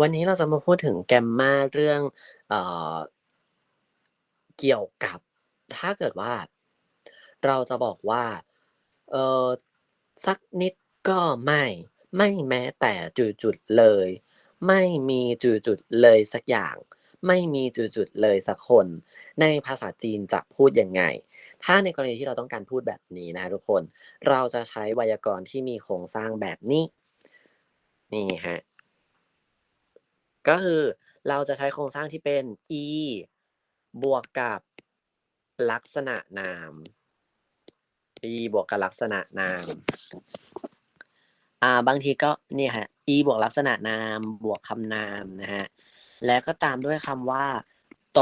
วันนี้เราจะมาพูดถึง Grammar เรื่องเอเกี่ยวกับถ้าเกิดว่า เราจะบอกว่าเออสักนิดก็ไม่ ไม่แม้แต่จุดๆเลย ไม่มีจุดๆเลยสักอย่าง ไม่มีจุดๆเลยสักคน ในภาษาจีนจะพูดยังไง ถ้าในกรณีที่เราต้องการพูดแบบนี้นะทุกคน เราจะใช้ไวยากรณ์ที่มีโครงสร้างแบบนี้ นี่ครับ ก็คือเราจะใช้โครงสร้างที่เป็นอีบวกกับลักษณะนามอีบวกกับลักษณะนาม อ่า บางทีก็นี่ยครับอีบวกลักษณะนาม บวกคำนามนะครับแล้วก็ตามด้วยคำว่า โต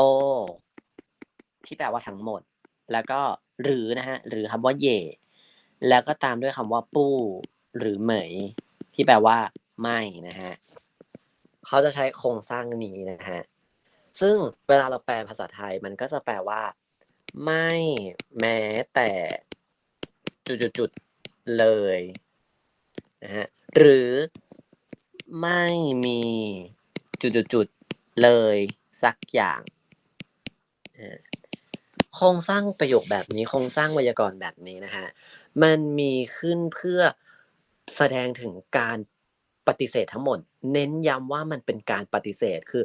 ที่แปลว่าทั้งหมด แล้วก็หรือนะฮะ หรือคำว่าเย่แล้วก็ตามด้วยคำว่าปู้ หรือเหมย ที่แปลว่า ไม่นะครับ เขาจะใช้โครงสร้างนี้นะครับซึ่งเวลาเราแปลภาษาไทยมันก็จะแปลว่า ไม่แม้แต่จุดๆๆเลยนะครับหรือไม่มีจุดๆๆเลยสักอย่างโครงสร้างประโยคแบบนี้โครงสร้างไวยากรณ์แบบนี้นะครับมันมีขึ้นเพื่อแสดงถึงการ ปฏิเสธทั้งหมด เน้นย้ำว่ามันเป็นการปฏิเสธ คือ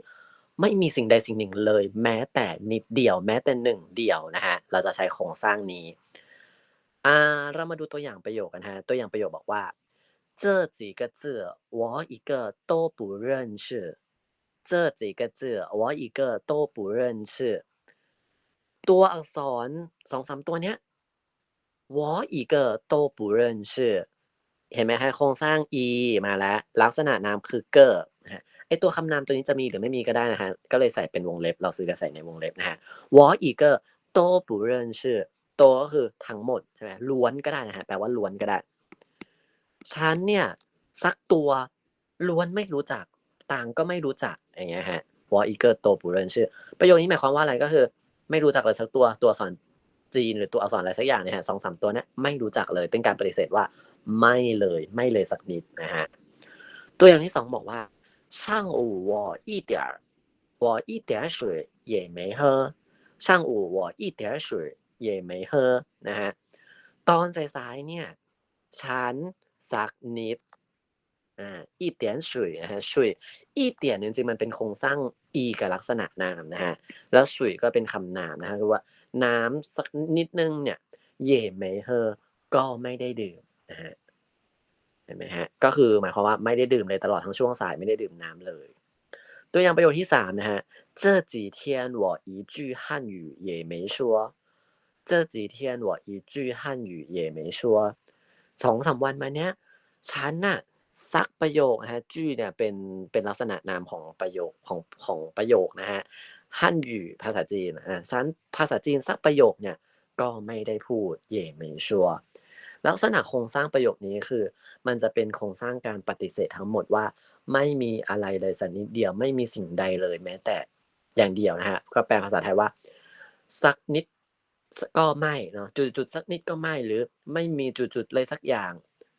ไม่มีสิ่งใดสิ่งหนึ่งเลย แม้แต่นิดเดียว แม้แต่หนึ่งเดียวนะครับ เราจะใช้โครงสร้างนี้ อ่า เรามาดูตัวอย่างประโยคกันครับ ตัวอย่างประโยคบอกว่า 这几个字我一个都不认识。这几个字我一个都不认识。ตัวอักษร 2-3 ตัวเนี้ย 我一个都不认识 เ เห็นไหมฮะโครงสร้าง e มาแล้ว ลักษณะนามคือเกิดนะฮะไอตัวคำนามตัวนี้จะมีหรือไม่มีก็ได้นะฮะก็เลยใส่เป็นวงเล็บ เราซื้อก็ใส่ในวงเล็บนะฮะวออีเกอร์โตปูเรนชื่อโตก็คือทั้งหมดใช่ไหมล้วนก็ได้นะฮะแปลว่าล้วนก็ได้ฉันเนี่ยสักตัวล้วนไม่รู้จักต่างก็ไม่รู้จักอย่างเงี้ยฮะวออีเกอร์โตปูเรนชื่อประโยคนี้หมายความว่าอะไรก็คือ ไม่รู้จักเลยสักตัวตัวสอนจีนหรือตัวอักษรอะไรสักอย่างเนี่ยฮะสองสามตัวนี้ไม่รู้จักเลยเป็นการปฏิเสธว่า ไม่เลย ไม่เลยสักนิดนะครับ ตัวอย่างที่ 2 บอกว่า上午我一点儿我一点水也没喝上午我一点水也没喝นะครับ ตอนสาย ๆ เนี่ย ฉันสักนิด อา 一点水นะครับ 水一点จริง ๆ มันเป็นโครงสร้าง อี กับลักษณะนามนะครับ แล้ว水ก็เป็นคำนามนะครับ คือว่าน้ำสักนิดหนึ่งเนี่ย也没喝ก็ไม่ได้ดื่ม นะครับ เห็นไหมครับ ก็คือหมายความว่าไม่ได้ดื่มเลยตลอดทั้งช่วงสาย ไม่ได้ดื่มน้ำเลย ตัวอย่างประโยคที่ 3 นะครับ这几天我一句汉语也没说这几天我一句汉语也没说 2-3 วันมาเนี้ย ฉันน่ะซักประโยคนะครับ จื้อเนี่ยเป็น เป็นลักษณะนามของประโยค ของ ของประโยคนะครับ ฮั่นหยู่ ภาษาจีน อา ฉันภาษาจีนซักประโยคเนี่ย ก็ไม่ได้พูด也没说 ลักษณะโครงสร้างประโยคนี้คือ มันจะเป็นโครงสร้างการปฏิเสธทั้งหมดว่า ไม่มีอะไรเลยสักนิดเดียวไม่มีสิ่งใดเลยแม้แต่อย่างเดียวนะครับก็แปลภาษาไทยว่า สักนิดก็ไม่เนาะจุดๆสักนิดก็ไม่หรือไม่มีจุดๆเลยสักอย่าง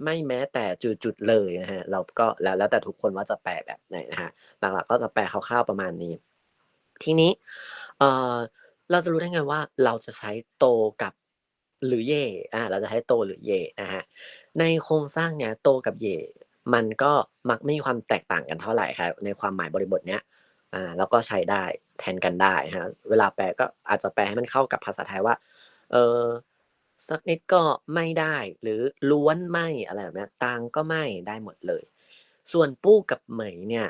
ไม่แม้แต่จุดๆเลยนะครับเราก็แล้วแล้วแต่ทุกคนว่าจะแปลแบบไหนนะครับหลักๆก็จะแปลคร่าวๆประมาณนี้ ทีนี้เอ่อเราจะรู้ได้ไงว่าเราจะใช้โตกับ หรือเย่อาเราจะใช้โตหรือเย่นะครับในโครงสร้างเนี้ยโตกับเย่มันก็มักไม่มีความแตกต่างกันเท่าไหร่ครับในความหมายบริบทเนี้ยอ่าแล้วก็ใช้ได้แทนกันได้นะเวลาแปลก็อาจจะแปลให้มันเข้ากับภาษาไทยว่าเออสักนิดก็ไม่ได้ หรือล้วนไม่อะไรแบบนี้ต่างก็ไม่ได้หมดเลย ส่วนปู้กับเหมยเนี่ย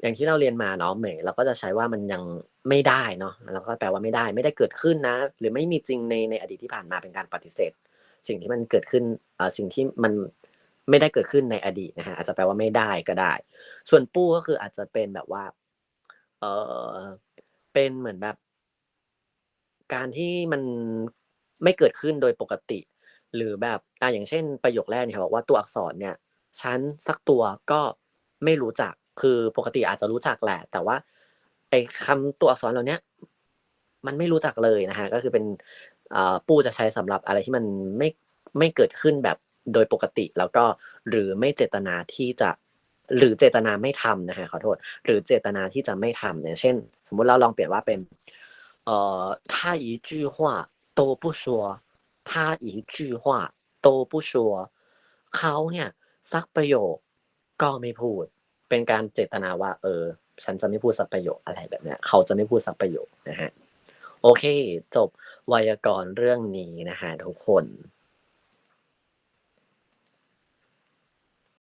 อย่างที่เราเรียนมาเนาะเหมยเราก็จะใช้ว่ามันยังไม่ได้เนาะเราก็แปลว่าไม่ได้ไม่ได้เกิดขึ้นนะ หรือไม่มีจริงในในอดีตที่ผ่านมาเป็นการปฏิเสธ สิ่งที่มันเกิดขึ้นอ่าสิ่งที่มันไม่ได้เกิดขึ้นในอดีตนะครับอาจจะแปลว่าไม่ได้ก็ได้ ส่วนปู้ก็คืออาจจะเป็นแบบว่าเออเป็นเหมือนแบบ การที่มันไม่เกิดขึ้นโดยปกติ หรือแบบอ่าอย่างเช่น ประโยคแรกเนี่ยบอกว่าตัวอักษรเนี่ยฉันสักตัวก็ไม่รู้จัก คือปกติอาจจะรู้จักแหละ แต่ว่าไอ้คำตัวอักษรเหล่าเนี้ย มันไม่รู้จักเลยนะครับ ก็คือเป็น อ่า ปู้จะใช้สำหรับอะไรที่มันไม่ ไม่เกิดขึ้นแบบโดยปกติ แล้วก็ หรือไม่เจตนาที่จะ หรือเจตนาไม่ทำนะฮะขอโทษ หรือเจตนาที่จะไม่ทำเนี่ยเช่น สมมุติเราลองเปลี่ยนว่าเป็น เอ่อ他一句话都不说他一句话都不说เขาเนี่ยสักประโยคก็ไม่พูด เป็นการเจตนาว่า เออ ฉันจะไม่พูดสับประโยคอะไรแบบเนี้ย เขาจะไม่พูดสับประโยคนะฮะ โอเค จบไวยากรณ์เรื่องนี้นะฮะทุกคน